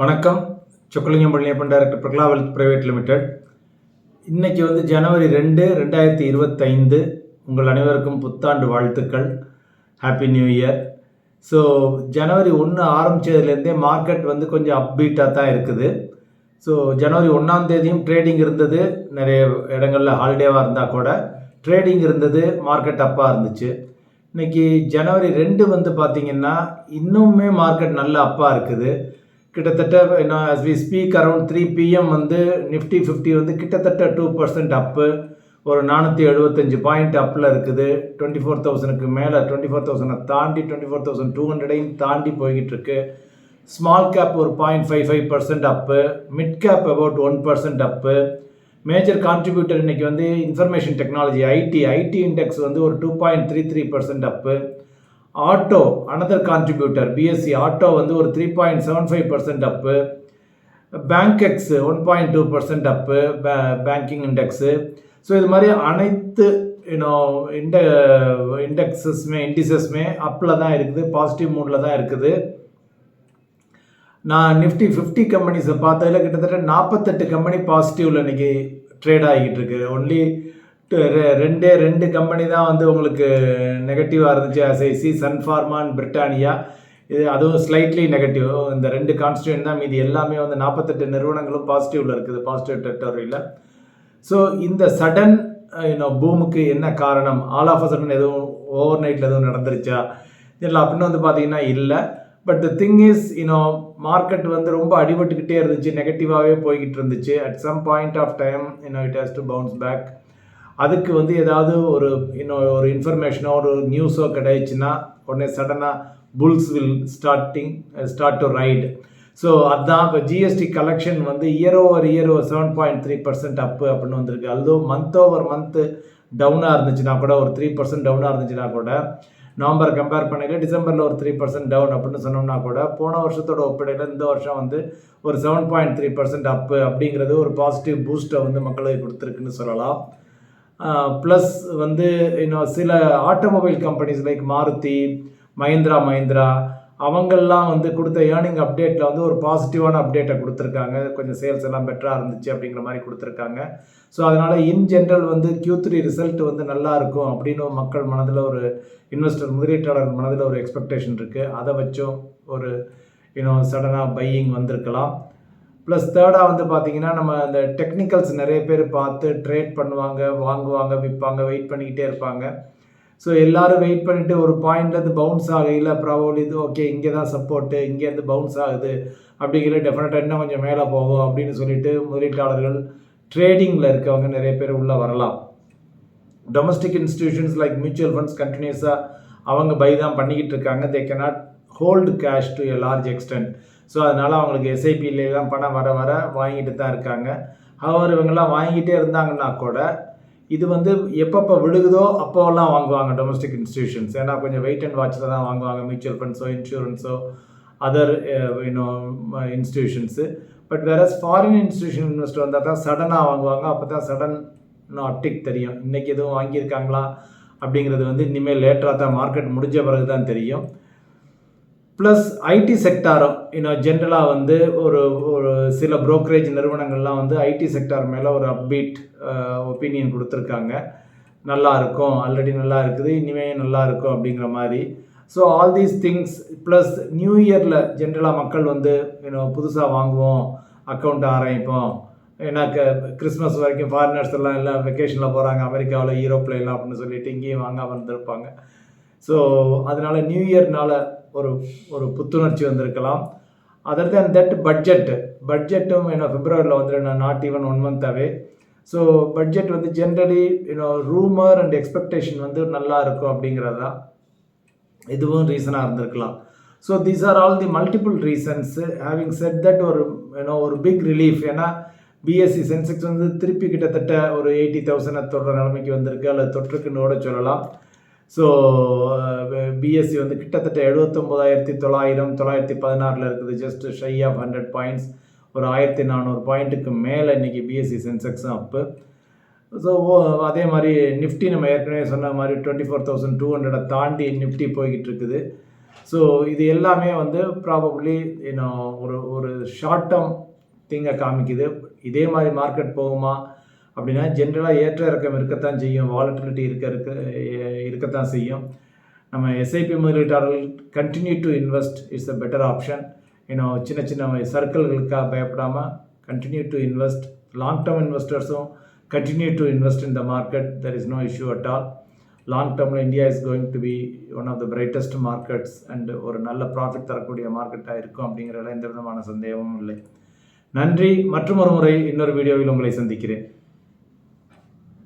வணக்கம். Chockalingam Palaniappan director Prakala Wealth Private Limited. இன்றைக்கி வந்து ஜனவரி ரெண்டு ரெண்டாயிரத்தி இருபத்தைந்து. உங்கள் அனைவருக்கும் புத்தாண்டு வாழ்த்துக்கள். ஹாப்பி நியூ இயர் ஸோ ஜனவரி ஒன்று ஆரம்பித்ததுலேருந்தே மார்க்கெட் வந்து கொஞ்சம் அப்பீட்டாக தான் இருக்குது. ஸோ ஜனவரி ஒன்றாம் தேதியும் ட்ரேடிங் இருந்தது. நிறைய இடங்களில் ஹாலிடேவாக இருந்தால் கூட ட்ரேடிங் இருந்தது மார்க்கெட் அப்பாக இருந்துச்சு. இன்னைக்கு ஜனவரி ரெண்டு வந்து பார்த்திங்கன்னா இன்னுமே மார்க்கெட் நல்ல அப்பாக இருக்குது. கிட்டத்தட்ட என்ன as we speak around three PM வந்து நிஃப்டி ஃபிஃப்டி வந்து கிட்டத்தட்ட டூ பர்சன்ட் அப்பு ஒரு நானூற்றி எழுபத்தஞ்சு பாயிண்ட் அப்பில் இருக்குது. டுவெண்ட்டி ஃபோர் தௌசண்ட்க்கு மேலே டுவெண்ட்டி ஃபோர் தௌசண்டை தாண்டி டுவெண்ட்டி ஃபோர் தௌசண்ட் டூ ஹண்ட்ரடையும் தாண்டி போய்கிட்டு இருக்கு ஸ்மால் கேப் ஒரு point five five percent up mid cap about one percent up major contributor இன்னைக்கு வந்து information technology IT IT index வந்து ஒரு two point three three percent up auto another contributor PSC auto வந்து ஒரு three point seven five percent up Bankex one point two percent up banking index so இது மாதிரி அனைத்து you know இண்ட இண்டெக்ஸஸ்மே இண்டிசஸ்மே அப்பில் தான் இருக்குது பாசிட்டிவ் மூடில் தான் இருக்குது. நான் நிஃப்டி ஃபிஃப்டி கம்பெனிஸை பார்த்ததில் கிட்டத்தட்ட நாற்பத்தெட்டு கம்பெனி பாசிட்டிவில் இன்றைக்கி ட்ரேட் ஆகிட்டு இருக்கு. ஒன்லி ரெண்டே ரெண்டு கம்பெனி தான் வந்து உங்களுக்கு நெகட்டிவாக இருந்துச்சு அசைசி சன்ஃபார்மா அண்ட் பிரிட்டானியா இது அதுவும் ஸ்லைட்லி நெகட்டிவ் இந்த ரெண்டு கான்ஸ்டியூன் தான் மீதி எல்லாமே வந்து நாற்பத்தெட்டு நிறுவனங்களும் பாசிட்டிவில் இருக்குது பாசிட்டிவ் டெரிட்டரியில் ஸோ இந்த சடன் யூனோ பூமுக்கு என்ன காரணம்? ஆல் ஆஃப் சடன் எதுவும் ஓவர் நைட்டில் எதுவும் நடந்துருச்சா? இல்லை அப்படின்னு வந்து பார்த்தீங்கன்னா இல்லை. But the thing is you know market வந்து ரொம்ப அடிபட்டுக்கிட்டே இருந்துச்சு நெகட்டிவாகவே போய்கிட்டு இருந்துச்சு. At some point of time you know it has to bounce back அதுக்கு வந்து ஏதாவது ஒரு இன்னும் ஒரு இன்ஃபர்மேஷனோ ஒரு நியூஸோ கிடைச்சுன்னா உடனே சடனாக bulls will starting start to ride so அதுதான் இப்போ ஜிஎஸ்டி கலெக்ஷன் வந்து இயர் ஓவர் இயர் ஒரு seven point three percent up அப்படின்னு வந்திருக்கு. அதுதோ மந்த் ஓவர் மந்த்து டவுனாக இருந்துச்சுன்னா கூட ஒரு த்ரீ பர்சன்ட் டவுனாக இருந்துச்சுன்னா கூட நவம்பர் கம்பேர் பண்ணையில் டிசம்பரில் ஒரு த்ரீ பர்சன்ட் டவுன் அப்படின்னு சொன்னோம்னா கூட போன வருஷத்தோட ஒப்பிடையில் இந்த வருஷம் வந்து ஒரு seven point three percent up அப்படிங்கிறது ஒரு பாசிட்டிவ் பூஸ்ட்டை வந்து மக்களுக்கு கொடுத்துருக்குன்னு சொல்லலாம். ப்ளஸ் வந்து இன்னும் சில automobile companies like Maruti Mahindra Mahindra அவங்கெல்லாம் வந்து கொடுத்த ஏர்னிங் அப்டேட்டில் வந்து ஒரு பாசிட்டிவான அப்டேட்டை கொடுத்துருக்காங்க. கொஞ்சம் சேல்ஸ் எல்லாம் பெட்டராக இருந்துச்சு அப்படிங்கிற மாதிரி கொடுத்துருக்காங்க. ஸோ அதனால் இன் ஜென்ரல் வந்து கியூ த்ரீ ரிசல்ட் வந்து நல்லா இருக்கும் அப்படின்னு மக்கள் மனதில் ஒரு இன்வெஸ்டர் முதலீட்டாளர் மனதில் ஒரு எக்ஸ்பெக்டேஷன் இருக்குது அதை வச்சும் ஒரு இன்னும் சடனாக பையிங் வந்திருக்கலாம். ப்ளஸ் தேர்டாக வந்து பார்த்தீங்கன்னா நம்ம அந்த டெக்னிக்கல்ஸ் நிறைய பேர் பார்த்து ட்ரேட் பண்ணுவாங்க வாங்குவாங்க விற்பாங்க வெயிட் பண்ணிக்கிட்டே இருப்பாங்க. ஸோ எல்லாரும் வெயிட் பண்ணிவிட்டு ஒரு பாயிண்ட்லேருந்து பவுன்ஸ் ஆகையில் ப்ராபப்ளி இது ஓகே இங்கே தான் சப்போர்ட்டு இங்கேருந்து பவுன்ஸ் ஆகுது. அப்படிங்கிற டெஃபினட்டாக இன்னும் கொஞ்சம் மேலே போகும் அப்படின்னு சொல்லிட்டு முதலீட்டாளர்கள் ட்ரேடிங்கில் இருக்கவங்க நிறைய பேர் உள்ளே வரலாம். Domestic institutions like mutual funds கண்டினியூஸாக அவங்க பை தான் பண்ணிக்கிட்டு இருக்காங்க. They cannot hold cash to a large extent so அதனால் அவங்களுக்கு எஸ்ஐபியிலாம் பணம் வர வர வாங்கிட்டு தான் இருக்காங்க. அவர் இவங்கெல்லாம் வாங்கிட்டே இருந்தாங்கன்னா கூட இது வந்து எப்பப்போ விழுகுதோ அப்போல்லாம் வாங்குவாங்க டொமஸ்டிக் இன்ஸ்டியூஷன்ஸ் ஏன்னா கொஞ்சம் வெயிட் அண்ட் வாட்சில் தான் வாங்குவாங்க மியூச்சுவல் ஃபண்ட்ஸோ இன்சூரன்ஸோ அதர் இன்னும் இன்ஸ்டியூஷன்ஸு பட் வேற ஃபாரின் இன்ஸ்டியூஷன் இன்வெஸ்டர் வந்தால் தான் சடனாக வாங்குவாங்க அப்போ தான் சடன் அப்டிக் தெரியும். இன்றைக்கி எதுவும் வாங்கியிருக்காங்களா அப்படிங்கிறது வந்து இனிமேல் லேட்டராக தான் மார்க்கெட் முடிஞ்ச பிறகு தான் தெரியும். ப்ளஸ் ஐடி செக்டாரும் இன்னும் ஜென்ரலாக வந்து ஒரு ஒரு சில ப்ரோக்கரேஜ் நிறுவனங்கள்லாம் வந்து ஐடி செக்டார் மேலே ஒரு அப்பீட் ஒப்பீனியன் கொடுத்துருக்காங்க. நல்லா இருக்கும் ஆல்ரெடி நல்லா இருக்குது இனிமேல் நல்லா இருக்கும் அப்படிங்கிற மாதிரி. So all these things plus new இயரில் ஜென்ரலாக மக்கள் வந்து இன்னும் புதுசாக வாங்குவோம் அக்கௌண்ட் ஆரம்பிப்போம். ஏன்னா கிறிஸ்மஸ் வரைக்கும் ஃபாரினர்ஸ் எல்லாம் எல்லாம் வெக்கேஷனில் போகிறாங்க அமெரிக்காவில் யூரோப்பில் எல்லாம் அப்படின்னு சொல்லிட்டு இங்கேயும் வாங்காமல் இருந்திருப்பாங்க. ஸோ அதனால நியூ இயர்னால ஒரு ஒரு புத்துணர்ச்சி வந்திருக்கலாம். அதர் தேன் தட் பட்ஜெட் பட்ஜெட்டும் என்ன பிப்ரவரியில் வந்து not even one month away so budget வந்து generally you know rumour and expectation வந்து நல்லா இருக்கும் அப்படிங்கிறது தான் இதுவும் ரீசனாக இருந்திருக்கலாம். So these are all the multiple reasons having set that ஒரு யூனோ ஒரு பிக் ரிலீஃப் ஏன்னா பிஎஸ்சி சென்செக்ஸ் வந்து திருப்பி கிட்டத்தட்ட ஒரு எயிட்டி தௌசண்டை தொடர நிலைமைக்கு வந்திருக்கு. அல்லது தொற்றுக்குன்னு கூட சொல்லலாம். ஸோ பிஎஸ்சி வந்து கிட்டத்தட்ட எழுபத்தொம்போதாயிரத்தி தொள்ளாயிரம் தொள்ளாயிரத்தி பதினாறில் இருக்குது. Just shy of hundred points ஒரு ஆயிரத்தி நானூறு பாயிண்ட்டுக்கு மேலே இன்றைக்கி பிஎஸ்சி சென்செக்ஸும் அப்பு ஸோ அதே மாதிரி நிஃப்டி நம்ம ஏற்கனவே சொன்ன மாதிரி டுவெண்ட்டி ஃபோர் தௌசண்ட் டூ ஹண்ட்ரடை தாண்டி நிஃப்டி போய்கிட்டு இருக்குது ஸோ இது எல்லாமே வந்து ப்ராபப்ளி இன்னும் ஒரு ஒரு ஷார்ட் டேர்ம் திங்கை காமிக்குது. இதே மாதிரி மார்க்கெட் போகுமா அப்படின்னா ஜென்ரலாக ஏற்ற இறக்கம் இருக்கத்தான் செய்யும். வாலட்டிலிட்டி இருக்க இருக்க இருக்கத்தான் செய்யும். நம்ம எஸ்ஐபி முதலீட்டாளர்கள் continue to invest it's a better option இன்னும் சின்ன சின்ன சர்க்கிள்களுக்காக பயப்படாமல் continue to invest long term இன்வெஸ்டர்ஸும் continue to invest in the market there is no issue at all long டேர்மில் India is going to be one of the brightest markets and ஒரு நல்ல profit தரக்கூடிய மார்க்கெட்டாக இருக்கும் அப்படிங்கிறதுல எந்த விதமான சந்தேகமும் இல்லை. நன்றி. மற்றும் ஒரு முறை இன்னொரு வீடியோவில் உங்களை சந்திக்கிறேன்.